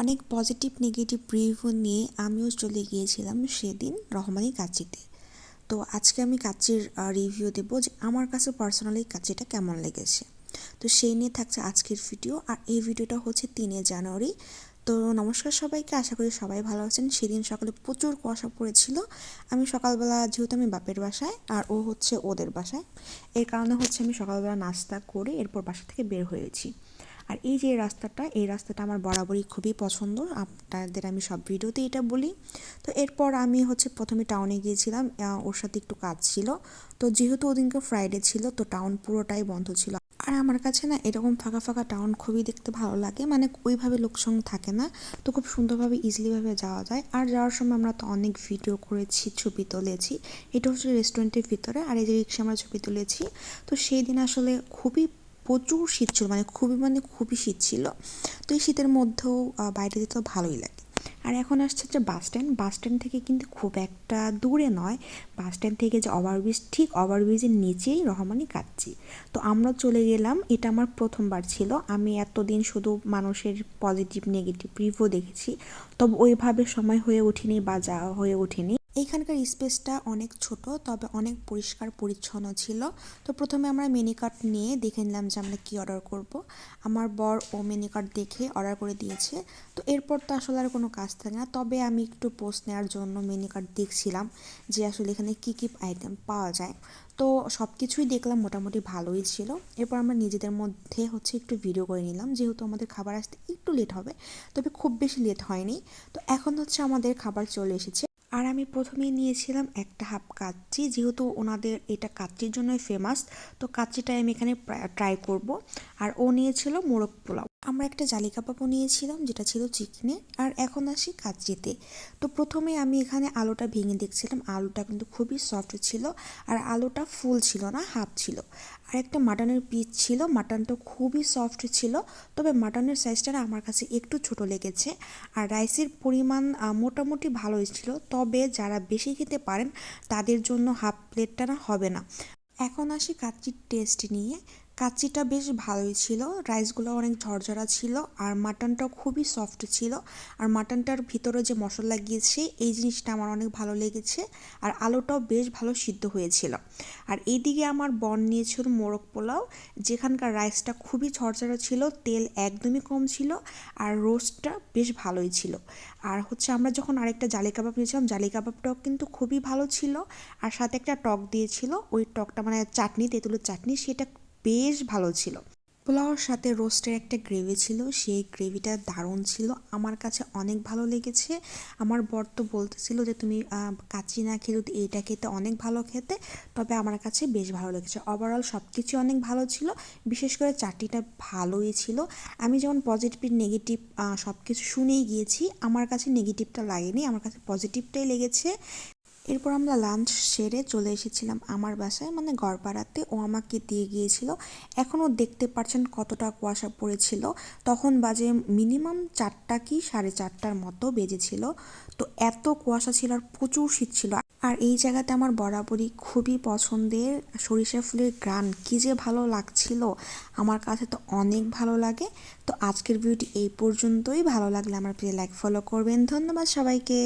অনেক positive negative review নিয়ে আমিও চলে গিয়েছিলাম সেদিন রহমানি কাচ্চিতে। তো আজকে আমি কাচ্চির রিভিউ দেব যে আমার কাছে পার্সোনালি কাচ্চিটা কেমন লেগেছে। তো সেই নিয়ে থাকছে আজকের ভিডিও আর এই ভিডিওটা হচ্ছে তিনে জানুয়ারি। তো নমস্কার সবাইকে, আশা করি সবাই ভালো আছেন। সেদিন সকালে প্রচুর কুয়াশা পড়েছিল। আমি সকালবেলা, যেহেতু আমি বাপের বাসায়, আর ও হচ্ছে ওদের বাসায়, এর কারণে হচ্ছে আমি সকালবেলা নাস্তা করে এরপর বাসা থেকে বের হয়েছি। আর এই যে রাস্তাটা, এই রাস্তাটা আমার বরাবরই খুবই পছন্দ। আপনাদের আমি সব ভিডিওতে এটা বলি। তো এরপর আমি হচ্ছে প্রথমে টাউনে গিয়েছিলাম ওর সাথে একটু কাজ ছিল। তো যেহেতু ওদিনকে ফ্রাইডে ছিল, তো টাউন পুরোটাই বন্ধ ছিল। আর আমার কাছে না এরকম ফাঁকা ফাঁকা টাউন খুবই দেখতে ভালো লাগে মানে ওইভাবে লোকসং থাকে না। তো খুব সুন্দরভাবে ইজিলিভাবে যাওয়া যায়। আর যাওয়ার সময় আমরা তো অনেক ভিডিও করেছি, ছবি তুলেছি। এটা হচ্ছে রেস্টুরেন্টের ভিতরে, আর এই যে রিক্সা আমরা ছবি তুলেছি। তো সেই দিন আসলে খুবই প্রচুর শীত ছিল মানে খুবই মানে খুবই শীত ছিল। তো এই শীতের মধ্যেও বাইরে যেতে ভালোই লাগে। আর এখন আসছে হচ্ছে বাস স্ট্যান্ড বাস স্ট্যান্ড থেকে কিন্তু খুব একটা দূরে নয়। বাস স্ট্যান্ড থেকে যে ওভারব্রিজ ঠিক ওভারব্রিজের নিচেই রহমানি কাচ্ছি তো আমরা চলে গেলাম, এটা আমার প্রথমবার ছিল। আমি এতদিন শুধু মানুষের পজিটিভ নেগেটিভ রিভিউ দেখেছি। তবে ওইভাবে সময় হয়ে ওঠেনি বা যাওয়া হয়ে ওঠেনি। এইখানকার স্পেসটা অনেক ছোট, তবে অনেক পরিষ্কার পরিচ্ছন্ন ছিল। তো প্রথমে আমরা মেনি কার্ড নিয়ে দেখে নিলাম যে আমরা কী অর্ডার করব। আমার বর ও মেনি কার্ড দেখে অর্ডার করে দিয়েছে। তো এরপর তো আসলে আর কোনো কাজ থাকে না। তবে আমি একটু পোস্ট নেওয়ার জন্য মেনি কার্ড দেখছিলাম যে আসলে এখানে কী কী আইটেম পাওয়া যায়। তো সব কিছুই দেখলাম, মোটামুটি ভালোই ছিল। এরপর আমরা নিজেদের মধ্যে হচ্ছে একটু ভিডিও করে নিলাম। যেহেতু আমাদের খাবার আসতে একটু লেট হবে, তবে খুব বেশি লেট হয়নি। তো এখন হচ্ছে আমাদের খাবার চলে এসেছে। আর আমি প্রথমেই নিয়েছিলাম একটা হাফ কাচ্চি, যেহেতু ওনাদের এটা কাচ্চির জন্যই ফেমাস তো কাচ্চিটাই আমি এখানে ট্রাই করব। আর ও নিয়েছিল মোরগ পোলাও। আমরা একটা জালি কাবাবও নিয়েছিলাম, যেটা ছিল চিকেনের আর এখন আসি কাচ্চিতে তো প্রথমে আমি এখানে আলুটা ভেঙে দেখছিলাম, আলুটা কিন্তু খুবই সফট ছিল, আর আলুটা ফুল ছিল না হাফ ছিল। আর একটা মাটনের পিস ছিল, মাটনটা খুবই সফট ছিল, তবে মাটনের সাইজটা আমার কাছে একটু ছোট লেগেছে। আর রাইসের পরিমাণ মোটামুটি ভালোই ছিল, তবে যারা বেশি খেতে পারেন, তাদের জন্য হাফ প্লেটটা না হবে না। এখন আসি কাচ্চির টেস্ট নিয়ে। কাচ্চিটা বেশ ভালোই ছিল। রাইসগুলো অনেক ঝরঝরা ছিল আর মাটনটাও খুবই সফট ছিল। আর মাটনটার ভিতরে যে মশলা গিয়েছে, এই জিনিসটা আমার অনেক ভালো লেগেছে আর আলুটাও বেশ ভালো সিদ্ধ হয়েছিল। আর এইদিকে আমার বন নিয়েছিল মোরগ পোলাও, যেখানকার রাইসটা খুবই ঝরঝরা ছিল, তেল একদমই কম ছিল আর রোস্টটা বেশ ভালোই ছিল। আর হচ্ছে আমরা যখন আরেকটা জালি কাবাব নিয়েছিলাম, জালি কাবাবটাও কিন্তু খুবই ভালো ছিল। আর সাথে একটা টক দিয়েছিল, ওই টকটা মানে চাটনি, তেঁতুলের চাটনি, সেটা বেশ ভালো ছিল। পোলাওর সাথে রোস্টের একটা গ্রেভি ছিল, সেই গ্রেভিটা দারুণ ছিল। আমার কাছে অনেক ভালো লেগেছে। আমার বর তো বলতেছিল যে, তুমি কাচি না যদি এইটা খেতে অনেক ভালো খেতে। তবে আমার কাছে বেশ ভালো লেগেছে। ওভারঅল সব কিছু অনেক ভালো ছিল, বিশেষ করে চাটনিটা ভালোই ছিল। আমি যেমন পজিটিভ নেগেটিভ সব কিছু শুনেই গিয়েছি। আমার কাছে নেগেটিভটা লাগেনি, আমার কাছে পজিটিভটাই লেগেছে। এরপর আমরা লাঞ্চ সেরে চলে এসেছিলাম আমার বাসায় মানে গড়পাড়াতে ও আমাকে দিয়ে গিয়েছিল। এখনও দেখতে পাচ্ছেন কতটা কুয়াশা পড়েছিল। তখন বাজে মিনিমাম চারটা কি সাড়ে চারটার মতো বেজেছিল। তো এত কুয়াশা ছিল আর প্রচুর শীত ছিল। আর এই জায়গাতে আমার বরাবরই খুবই পছন্দের সরিষা ফুলের গ্রান কী যে ভালো লাগছিল। আমার কাছে তো অনেক ভালো লাগে। তো আজকের ভিডিওটি এই পর্যন্তই। ভালো লাগলে আমার প্রিয় লাইক ফলো করবেন। ধন্যবাদ সবাইকে।